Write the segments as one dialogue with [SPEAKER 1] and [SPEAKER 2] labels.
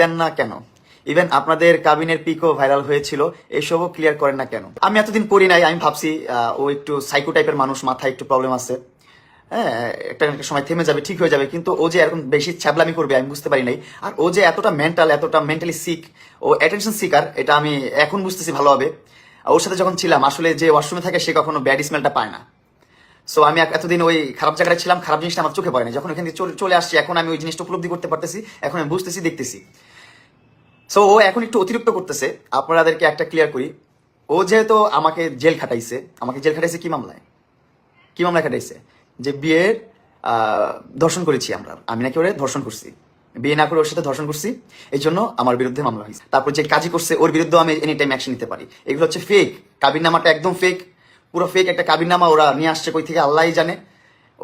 [SPEAKER 1] দেন না কেন? ইভেন আপনাদের কাবিনের পিকও ভাইরাল হয়েছিল, এসবও ক্লিয়ার করেন না কেন? আমি এতদিন করি নাই, আমি ভাবছি ও একটু সাইকো টাইপের মানুষ, মাথায় একটু প্রবলেম আছে। হ্যাঁ একটা সময় থেমে যাবে, ঠিক হয়ে যাবে, কিন্তু ও যে এরকম বেশি ছ্যাবলামি করবে, আমি বুঝতে পারি নাই। আর ও যে এতটা মেন্টাল এতটা মেন্টালি সিক ও অ্যাটেনশন সিকার এটা আমি এখন বুঝতেছি ভালোভাবে। ওর সাথে যখন ছিলাম, আসলে যে ওয়াশরুমে থাকে, সে কখনো ব্যাড স্মেলটা পায় না। সো আমি এতদিন ওই খারাপ জায়গায় ছিলাম, খারাপ জিনিসটা আমার চোখে পড়ে না যখন ওখান থেকে চলে আসছি, এখন আমি ওই জিনিসটা উপলব্ধি করতে পারতেছি, এখন আমি বুঝতেছি, দেখতেছি। সো ও এখন একটু অতিরিক্ত করতেছে। আপনাদেরকে একটা ক্লিয়ার করি। ও যেহেতু আমাকে জেল খাটাইছে, আমাকে জেল খাটাইছে কি মামলায়? কি মামলা খাটাইছে? যে বিয়ের ধর্ষণ করেছি আমরা। আমি নাকি ওরে ধর্ষণ করছি। বিয়ে না করে ওর সাথে ধর্ষণ করছি। এই জন্য আমার বিরুদ্ধে মামলা হয়েছে। তারপর যে কাজই করছে, ওর বিরুদ্ধে আমি এনি টাইম অ্যাকশন নিতে পারি। এগুলো হচ্ছে ফেক কাবিরনামাটা একদম ফেক পুরো ফেক একটা কাবিরনামা ওরা নিয়ে আসছে কই থেকে, আল্লাহই জানে।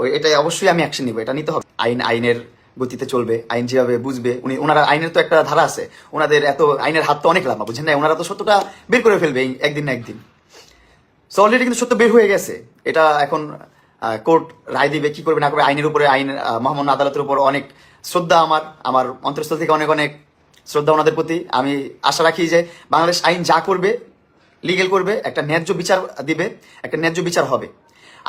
[SPEAKER 1] ওই এটা অবশ্যই আমি অ্যাকশন নিব। এটা নিতে হবে। আইন, আইনের গতিতে চলবে, আইন যেভাবে বুঝবে, উনি ওনারা আইনের তো একটা ধারা আছে, ওনাদের এত আইনের হাত তো অনেক লাম্বা, বুঝেন না? ওনারা তো সত্যটা বের করে ফেলবে একদিন না একদিন। সো অলরেডি কিন্তু সত্য বের হয়ে গেছে। এটা এখন কোর্ট রায় দিবে, কি করবে, না করবে, আইনের উপরে আইন মহামান্য আদালতের উপর অনেক শ্রদ্ধা আমার আমার অন্তরস্থল থেকে অনেক অনেক শ্রদ্ধা ওনাদের প্রতি। আমি আশা রাখি যে বাংলাদেশ আইন যা করবে লিগেল করবে, একটা ন্যায্য বিচার দিবে, একটা ন্যায্য বিচার হবে।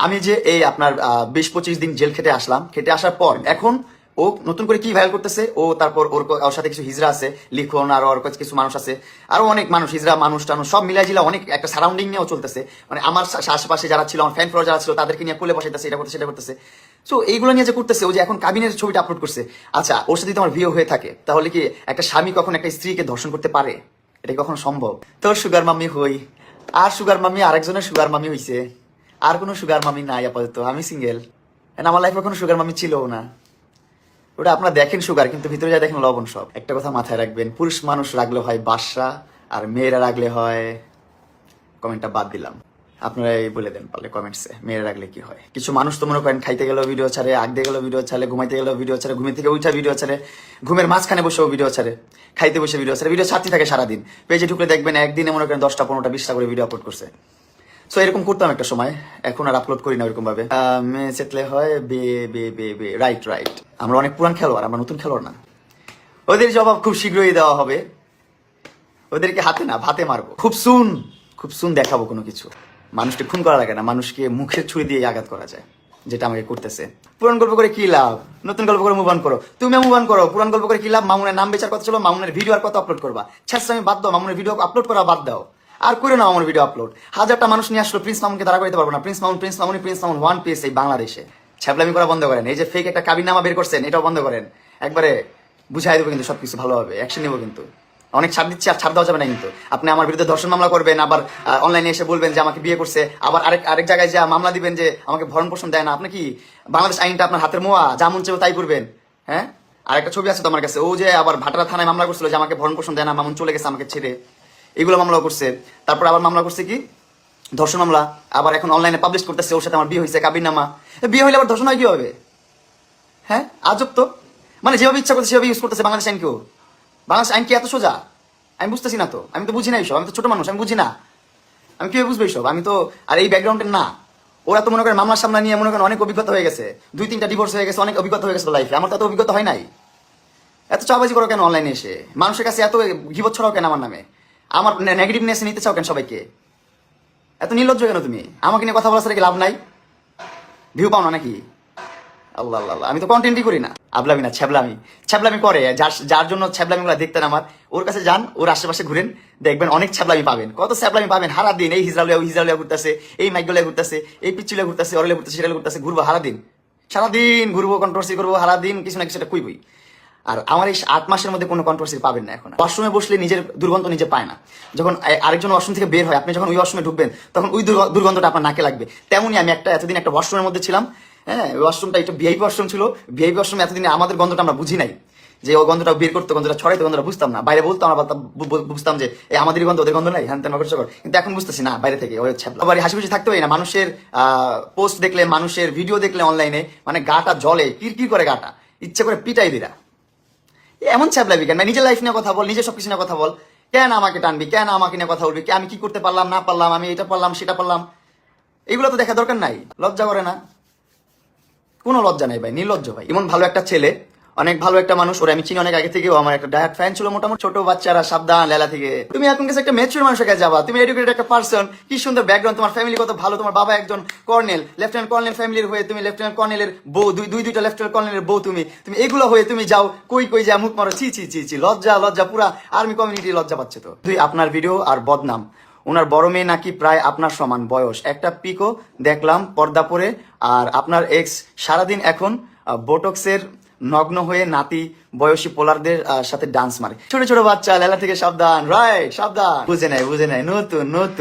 [SPEAKER 1] আমি যে এই আপনার বিশ পঁচিশ দিন জেল খেটে আসলাম, খেটে আসার পর, এখন ও নতুন করে কি ভাইরাল করতেছে? ও তারপর ওর ওর সাথে কিছু হিজরা আছে, লিখন আর ওর কাছে কিছু মানুষ আছে। আরও অনেক মানুষ, হিজরা, মানুষ, টানুষ, সব মিলাই জিলা অনেক একটা সারাউন্ডিং নিয়েও চলতেছে। মানে আমার আশেপাশে যারা ছিল, আমার ফ্যান ফ্লোর যারা ছিল, তাদেরকে নিয়ে কোলে বসাইতেছে, এটা করতেছে, সেটা করতেছে। সো এইগুলো নিয়ে যে করতেছে, ও যে এখন কাবিনের ছবিটা আপলোড করছে আচ্ছা ওর সাথে আমার বিয়ে হয়ে থাকে, তাহলে কি একটা স্বামী কখন একটা স্ত্রীকে ধর্ষণ করতে পারে? এটা কখনো সম্ভব? তোর সুগার মাম্মি হই, আর সুগার মাম্মি আরেকজনের সুগার মাম্মি হইছে। আর কোনো সুগার মামি নাই আপাতত, আমি সিঙ্গেল আমার লাইফে কোনো সুগার মামি ছিল না। ওটা আপনারা দেখেন সুগার, কিন্তু ভিতরে যা দেখেন লবণ সব। একটা কথা মাথায় রাখবেন, পুরুষ মানুষ রাখলে হয় বাসা, আর মেয়েরা রাখলে হয়, কমেন্টটা বাদ দিলাম। আপনারা এই বলে দেন পারলে কমেন্টসে মেয়েরা রাখলে কি হয়? কিছু মানুষ তো মনে করেন খাইতে গেলেও ভিডিও ছাড়ে আগতে গেলেও ভিডিও ছাড়ে, ঘুমাইতে গেলেও ভিডিও ছাড়ে ঘুমে থেকে উঠা ভিডিও ছাড়ে, ঘুমের মাঝখানে বসেও ভিডিও ছাড়ে, খাইতে বসে ভিডিও ছাড়ে ভিডিও ছাড়তে থাকে সারাদিন। পেজে ঢুকলে দেখবেন একদিনে মনে করেন দশটা, পনেরোটা, বিশটা করে ভিডিও আপলোড করছে। সো এরকম করতাম একটা সময়, এখন আর আপলোড করি না ওরকম ভাবে মেয়ে চেতলে হয়, বে বে বে বে রাইট রাইট আমরা অনেক পুরান খেলোয়াড়, আমরা নতুন খেলোয়াড় না। ওদের জবাব খুব শীঘ্রই দেওয়া হবে। ওদেরকে হাতে না, ভাতে মারবো। খুব সুন খুব সুন দেখাবো কোনো কিছু। মানুষকে খুন করা লাগে না, মানুষকে মুখের ছুরি দিয়ে আঘাত করা যায়, যেটা আমাকে করতেছে। পুরান গল্প করে কি লাভ? নতুন গল্প করে মুভ অন করো। তুমি মুভ অন করো। পুরান গল্প করে কি লাভ? মামুনের নাম বেচার কথা ছিল, মামুনের ভিডিও আর কত আপলোড করবা? ছাড়ছে আমি বাদ দাও, মামুনের ভিডিও আপলোড করা বাদ দাও। আর করে না আমার ভিডিও আপলোড হাজারটা মানুষ নিয়ে আসলো প্রিন্স মামুনকে দাঁড়া করতে পারব না। Prince Mamun prince Mamuni prince Mamun one piece এই বাংলাদেশে। ছ্যাবলামি করা বন্ধ করেন। এই যে ফেক একটা কাবিনামা বের করছেন, এটাও বন্ধ করেন। একবারে বুঝাই দেবো কিন্তু সবকিছু ভালোভাবে অ্যাকশন নেব কিন্তু। অনেক ছাড় দিচ্ছি আর ছাড় দেওয়া যাবে না কিন্তু। আপনি আমার বিরুদ্ধে ধর্ষণ মামলা করবেন, আবার অনলাইনে এসে বলবেন যে আমাকে বিয়ে করছে, আবার আরেক আরেক জায়গায় যা মামলা দিবেন যে আমাকে ভরণ পোষণ দেয় না, আপনি কি বাংলাদেশ আইনটা আপনার হাতের মোয়া? যা মন চাইবে তাই করবেন হ্যাঁ? আর একটা ছবি আছে তো আমার কাছে, ও যে আবার ভাটারা থানায় মামলা করছিল যে আমাকে ভরণ পোষণ দেয় না, মামুন চলে গেছে আমাকে ছেড়ে। এগুলো মামলা করছে। তারপর আবার মামলা করছে কি? ধর্ষণ মামলা আবার এখন অনলাইনে পাবলিশ করতেছে, ওর সাথে আমার বিয়ে হয়েছে কাবির নামা বিয়ে হইলে আবার ধর্ষণ হয় কি হবে হ্যাঁ? আজব তো। মানে যেভাবে ইচ্ছা করছে, সেভাবে ইউজ করতেছে বাংলাদেশ আইন কেউ বাংলাদেশ আইন কি এত সোজা? আমি বুঝতেছি না তো। আমি তো বুঝি না এইসব আমি তো ছোট মানুষ, আমি বুঝি না। আমি কীভাবে বুঝব এইসব? আমি তো আর এই ব্যাকগ্রাউন্ডের না। ওরা তো মনে করেন মামলার সামনে নিয়ে মনে করেন অনেক অভিজ্ঞতা হয়ে গেছে। দুই, তিনটা ডিভোর্স হয়ে গেছে, অনেক অভিজ্ঞতা হয়ে গেছে লাইফে আমার তো অভিজ্ঞতা হয় নাই। এত চাবাজি করো কেন অনলাইনে এসে? মানুষের কাছে এত গিবত ছড়াও কেন আমার নামে? আমার নেগেটিভনেস নিতে চাও কেন সবাইকে? এত নির্লজ্জ কেন তুমি? আমাকে নিয়ে কথা বলার সাথে লাভ নাই? ভিউ পাও না নাকি? আল্লাহ আল্লাহ। আমি তো কন্টেন্টই করি না। আবলামি না, ছ্যাবলামি। ছ্যাবলামি করে, যার যার জন্য ছ্যাবলামি গুলো দেখতেন আমার। ওর কাছে যান, ওর আশেপাশে ঘুরেন, দেখবেন অনেক ছ্যাবলামি পাবেন। কত ছ্যাবলামি পাবেন? হারা দিন এই হিজরালিয়া হিজরালিয়া ঘুরতেছে, এই মাইগুলিয়া ঘুরতেছে, এই পিচ্চুলিয়া ঘুরতেছে অরলে ঘুরতেছে সেটা ঘুরতেছে, ঘুরবো হারা দিন সারাদিন ঘুরবো কন্ট্রোভার্সি করব হারা দিন কিছু না কিছু একটা কুইবই। আর আমার এই আট মাসের মধ্যে কোনো কন্ট্রোভার্সি পাবেন না এখন। ওয়াশরুমে বসলে নিজের দুর্গন্ধ নিজে পায় না। যখন আরেকজন ওয়াশরুম থেকে বের হয়, আপনি যখন ওই ওয়াশরুমে ঢুকবেন, তখন ওই দুর্গন্ধটা আপনার নাকে লাগবে। তেমনই আমি একটা, এতদিন একটা ওয়াশরুমের মধ্যে ছিলাম হ্যাঁ ওয়াশরুমটা একটু ভিআইপি ওয়াশরুম ছিল। ভিআইপি ওয়াশরুমে এতদিন আমাদের গন্ধটা আমরা বুঝি নাই। যে ওই গন্ধটা বের করতো, গন্ধটা ছড়াইতে, গন্ধটা বুঝতাম না। বাইরে বলতাম আমরা বুঝতাম যে এই আমাদের গন্ধ, ওদের গন্ধ নাই? হ্যান তেন। কিন্তু এখন বুঝতেছি, না, বাইরে থেকে, ওই ছ্যাপলা আবার হাসি খুশি থাকতে হয় না, মানুষের পোস্ট দেখলে, মানুষের ভিডিও দেখলে অনলাইনে মানে গাটা জলে কিরকির করে গাটা ইচ্ছে করে পিটাই দিরা। এমন ছ্যাবলাবি কেন? মানে নিজের লাইফ নিয়ে কথা বল, নিজের সবকিছু নিয়ে কথা বল। কেন আমাকে টানবি? কেন আমাকে নিয়ে কথা বলবি? আমি কি করতে পারলাম, না পারলাম? আমি এটা পারলাম, সেটা পারলাম। এগুলো তো দেখা দরকার নাই। লজ্জা করে না। কোনো লজ্জা নাই ভাই, নির্লজ্জ ভাই। এমন ভালো একটা ছেলে অনেক ভালো একটা মানুষ, ওরা আমি চিনি অনেক আগে থেকে আমার একটা ডায়াট ফ্যান ছিল মোটামুটি, ছোট বাচ্চারা, সাবধান, লেলা থেকে। তুমি এখন কাছে একটা মেচুর মানুষের কাছে যাবা, তুমি এডুকেটেড একটা পার্সন কি সুন্দর ব্যাকগ্রাউন্ড তোমার ফ্যামিলি কত ভালো, তোমার বাবা একজন কর্নেল লেফটেন্যান্ট কর্নেল ফ্যামিলির হয়ে তুমি লেফটেন্যান্ট কর্নেলের বউ, দুই দুই, দুইটা লেফটেন্যান্ট কর্নেলের বউ তুমি। তুমি এগুলো হয়ে তুমি যাও, কই কই যা, মুখ মারো, ছি ছি ছি ছি, লজ্জা লজ্জা, পুরা আর্মি কমিউনিটি লজ্জা পাচ্ছে তো। দুই, আপনার ভিডিও আর বদনাম। ওনার বড় মেয়ে নাকি প্রায় আপনার সমান বয়স। একটা পিকও দেখলাম পর্দা পরে, আর আপনার এক্স সারাদিন এখন বোটক্সের নগ্ন হয়ে নাতি বয়সী পোলারদের সাথে ডান্স মারে। ছোট ছোট বাচ্চা, লেলা থেকে সাবধান। রাইট সাবধান। বুঝে নাই বুঝে নাই। নতুন নতুন।